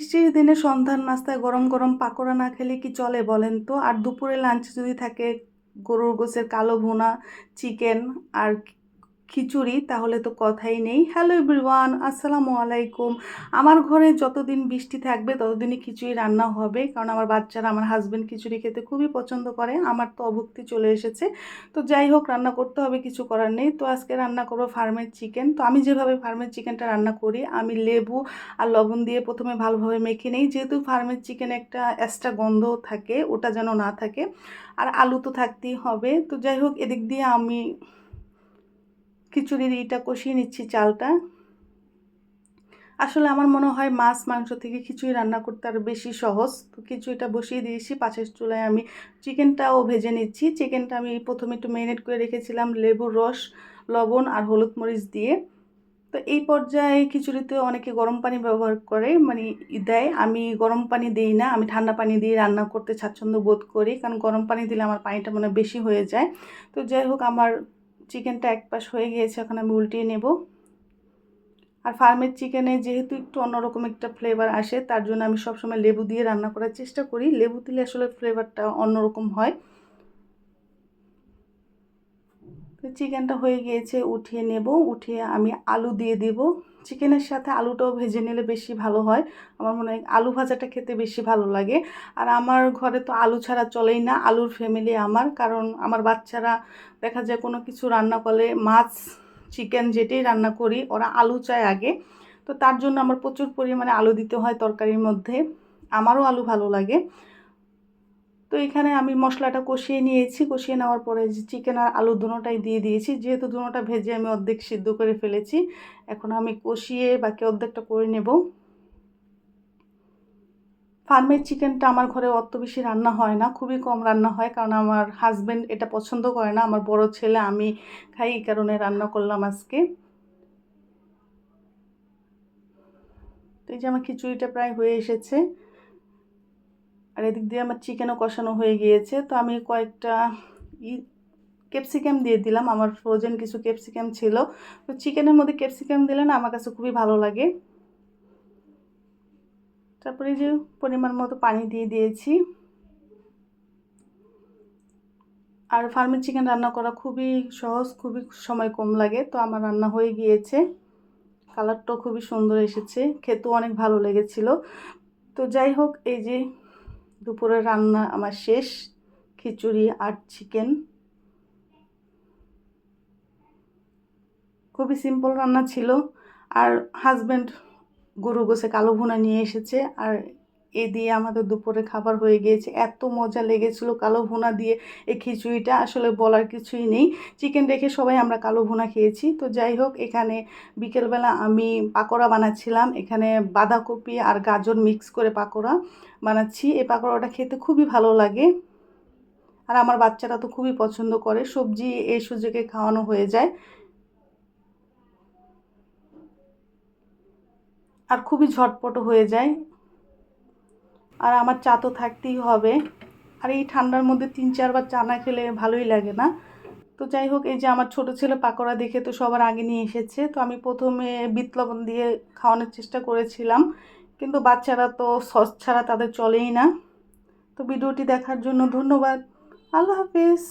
বৃষ্টির দিনে সন্ধ্যার নাস্তায় গরম গরম পাকোড়া না খেলে কি চলে বলেন তো? আর দুপুরে লাঞ্চ যদি থাকে গরুর গোছের কালো ভুনা চিকেন আর খিচুড়ি, তাহলে তো কথাই নেই। হ্যালো এভরিওয়ান আসসালামু আলাইকুম। আমার ঘরে যতদিন বৃষ্টি থাকবে, ততদিনই খিচুড়ি রান্না হবে। কারণ আমার বাচ্চারা, আমার হাজব্যান্ড খিচুড়ি খেতে খুবই পছন্দ করে। আমার তো অভুক্তি চলে এসেছে। তো যাই হোক, রান্না করতে হবে, কিছু করার নেই। তো আজকে রান্না করব ফার্মের চিকেন তো আমি যেভাবে ফার্মের চিকেনটা রান্না করি, আমি লেবু আর লবণ দিয়ে প্রথমে ভালোভাবে মেখে নেই। যেহেতু ফার্মের চিকেন একটা এক্সট্রা গন্ধ থাকে, ওটা যেন না থাকে। আর আলু তো থাকতেই হবে। তো যাই হোক, এদিক দিয়ে আমি খিচুড়ির ইটা কষিয়ে নিচ্ছি চালটা। আসলে আমার মনে হয় মাছ, মাংস থেকে খিচুড়ি রান্না করতে আরও বেশি সহজ। তো খিচুড়িটা বসিয়ে দিয়েছি, পাশের চুলায় আমি চিকেনটাও ভেজে নিচ্ছি। চিকেনটা আমি প্রথমে একটু ম্যারিনেট করে রেখেছিলাম লেবুর রস, লবণ আর হলুদ মরিচ দিয়ে। তো এই পর্যায়ে খিচুড়িতে অনেকে গরম পানি ব্যবহার করে মানে দেয়। আমি গরম পানি দিই না, আমি ঠান্ডা পানি দিয়ে রান্না করতে স্বাচ্ছন্দ্য বোধ করি। কারণ গরম পানি দিলে আমার পানিটা মানে বেশি হয়ে যায়। তো যাই হোক, আমার চিকেনটা এক পাশ হয়ে গিয়েছে, এখন আমি উল্টিয়ে নেব। আর ফার্মের চিকেনে যেহেতু একটু অন্যরকম একটা ফ্লেভার আসে, তার জন্য আমি সবসময় লেবু দিয়ে রান্না করার চেষ্টা করি। লেবু দিলে আসলে ফ্লেভারটা অন্যরকম হয়। চিকেনটা হয়ে গিয়েছে, উঠিয়ে নেব, উঠিয়ে আমি আলু দিয়ে দেব। চিকেনের সাথে আলুটাও ভেজে নিলে বেশি ভালো হয়। আমার মনে হয় আলু ভাজাটা খেতে বেশি ভালো লাগে। আর আমার ঘরে তো আলু ছাড়া চলেই না, আলুর ফ্যামিলি আমার। কারণ আমার বাচ্চারা দেখা যায় কোনো কিছু রান্না করলে মাছ চিকেন যেটাই রান্না করি, ওরা আলু চায় আগে। তো তার জন্য আমার প্রচুর পরিমাণে আলু দিতে হয় তরকারির মধ্যে। আমারও আলু ভালো লাগে। তো এখানে আমি মশলাটা কষিয়ে নিয়েছি। কষিয়ে নেওয়ার পরে যে চিকেন আর আলু দুটোটাই দিয়ে দিয়েছি। যেহেতু দুটোটা ভেজে আমি অর্ধেক সিদ্ধ করে ফেলেছি, এখন আমি কষিয়ে বাকি অর্ধেকটা করে নেব। ফার্মের চিকেনটা আমার ঘরে অত বেশি রান্না হয় না, খুবই কম রান্না হয় কারণ আমার হাজব্যান্ড এটা পছন্দ করে না। আমার বড় ছেলে, আমি খাই এই কারণে রান্না করলাম আজকে। তো এই যে আমার খিচুড়িটা প্রায় হয়ে এসেছে। আর এদিক দিয়ে আমার চিকেনও কষানো হয়ে গিয়েছে। তো আমি কয়েকটা ই ক্যাপসিকাম দিয়ে দিলাম। আমার ফ্রোজেন কিছু ক্যাপসিকাম ছিল। তো চিকেনের মধ্যে ক্যাপসিকাম দিলে না আমার কাছে খুবই ভালো লাগে। তারপরে যে পরিমাণ মতো পানি দিয়ে দিয়েছি। আর ফার্মের চিকেন রান্না করা খুবই সহজ, খুবই সময় কম লাগে। তো আমার রান্না হয়ে গিয়েছে। কালারটাও খুবই সুন্দর এসেছে। খেতেও অনেক ভালো লেগেছিল। তো যাই হোক, এই যে দুপুরের রান্না আমার শেষ। খিচুড়ি আর চিকেন খুবই সিম্পল রান্না ছিল। আর হাজব্যান্ড গরু গোছে কালো ভুনা নিয়ে এসেছে। আর এ দিয়ে আমাদের দুপুরে খাবার হয়ে গিয়েছে। এত মজা লেগেছিলো কালো ভুনা দিয়ে। এই খিচুড়িটা আসলে বলার কিছুই নেই। চিকেন রেখে সবাই আমরা কালো ভুনা খেয়েছি। তো যাই হোক, এখানে বিকেলবেলা আমি পাকোড়া বানাচ্ছিলাম। এখানে বাঁধাকপি আর গাজর মিক্স করে পাকোড়া বানাচ্ছি। এই পাকোড়াটা খেতে খুবই ভালো লাগে। আর আমার বাচ্চারা তো খুবই পছন্দ করে। সবজি এই সুযোগে খাওয়ানো হয়ে যায়। আর খুবই ঝটপট হয়ে যায়। আর আমার চা তো থাকতেই হবে। আর এই ঠান্ডার মধ্যে তিন চারবার চা না খেলে ভালোই লাগে না। তো যাই হোক, এই যে আমার ছোট ছেলে পাকোড়া দেখে তো সবার আগে নিয়ে এসেছে। তো আমি প্রথমে বিট লবণ দিয়ে খাওয়ানোর চেষ্টা করেছিলাম। কিন্তু বাচ্চারা তো সস ছাড়া তাদের চলেই না। তো ভিডিওটি দেখার জন্য ধন্যবাদ। আল্লাহ হাফিজ।